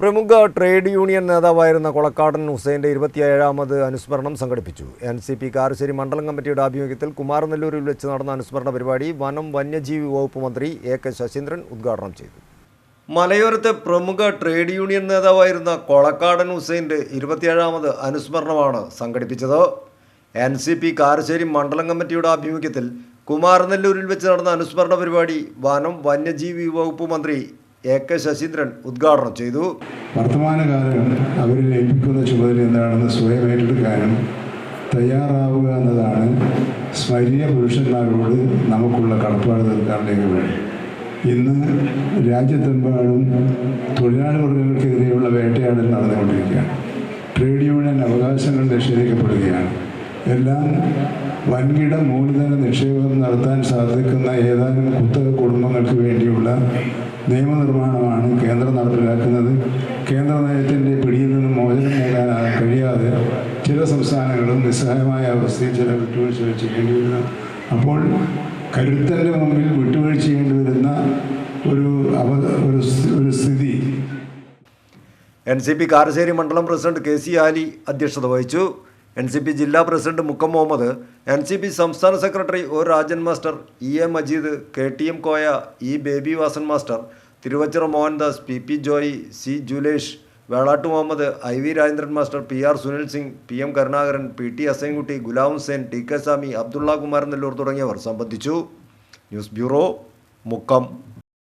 പ്രമുഖ trade union നേതാവായിരുന്ന കൊളക്കാടൻ ഹുസൈന്റെ ഇരുപത്തിയേഴാമത് അനുസ്മരണം സംഘടിപ്പിച്ചു. എൻ സി പി കാരശ്ശേരി മണ്ഡലം കമ്മിറ്റിയുടെ ആഭിമുഖ്യത്തിൽ കുമാരനെല്ലൂരിൽ വെച്ച് നടന്ന അനുസ്മരണ പരിപാടി വനം വന്യജീവി വകുപ്പ് മന്ത്രി എ കെ ശശീന്ദ്രൻ ഉദ്ഘാടനം ചെയ്തു. മലയോരത്തെ പ്രമുഖ ട്രേഡ് യൂണിയൻ നേതാവായിരുന്ന കൊളക്കാടൻ ഹുസൈന്റെ ഇരുപത്തിയേഴാമത് അനുസ്മരണമാണ് സംഘടിപ്പിച്ചത്. എൻ സി പി കാരശ്ശേരി മണ്ഡലം കമ്മിറ്റിയുടെ ആഭിമുഖ്യത്തിൽ കുമാരനെല്ലൂരിൽ വെച്ച് നടന്ന അനുസ്മരണ പരിപാടി വനം വന്യജീവി വകുപ്പ് മന്ത്രി എ കെ ശശീന്ദ്രൻ ഉദ്ഘാടനം ചെയ്തു. വർത്തമാനകാലം അവരിൽ ലഭിക്കുന്ന ചുമതല എന്താണെന്ന് സ്വയം ഏറ്റെടുക്കാനും തയ്യാറാവുക എന്നതാണ്. സ്മരീയ പുരുഷന്മാരോട് നമുക്കുള്ള കടപ്പാട് തീർക്കാനുള്ള വേണ്ടി ഇന്ന് രാജ്യത്തെമ്പാടും തൊഴിലാളി വർഗങ്ങൾക്കെതിരെയുള്ള വേട്ടയാടൽ നടന്നുകൊണ്ടിരിക്കുകയാണ്. ട്രേഡ് യൂണിയൻ അവകാശങ്ങൾ നിഷേധിക്കപ്പെടുകയാണ്. എല്ലാം വൻകിട മൂലധന നിക്ഷേപം നടത്താൻ സാധിക്കുന്ന ഏതാനും കുത്തക കുടുംബങ്ങൾക്ക് വേണ്ടിയുള്ള നിയമനിർമ്മാണമാണ് കേന്ദ്രം നടപ്പിലാക്കുന്നത്. കേന്ദ്ര നയത്തിന്റെ പിടിയിൽ നിന്നും മോചനം നേടാൻ കഴിയാതെ ചില സംസ്ഥാനങ്ങളും നിസ്സഹായമായ അവസ്ഥയിൽ ചില വിട്ടുവീഴ്ച ചെയ്യേണ്ടി വരുന്നു. അപ്പോൾ കരുത്തന്റെ മുമ്പിൽ വിട്ടുവീഴ്ച ചെയ്യേണ്ടി വരുന്ന ഒരു അവ ഒരു സ്ഥിതി. എൻ സി പി കാരശ്ശേരി മണ്ഡലം പ്രസിഡന്റ് കെ സി ആലി അധ്യക്ഷത വഹിച്ചു. എൻ സി പി ജില്ലാ president Mukkam Muhammad N C P സംസ്ഥാന secretary O Rajan master E A Majeed K T M Koya E Baby Vasan master Thiruvachira Mohandas P P Joy C Julesh Velatt Muhammad I V Rajendran master P R Sunil Singh P M Karunakaran P T Assainkutty Ghulam Hussain T K Swami Abdulla Kumaran Nellur തുടങ്ങിയവർ സംബന്ധിച്ചു. News bureau Mukkam.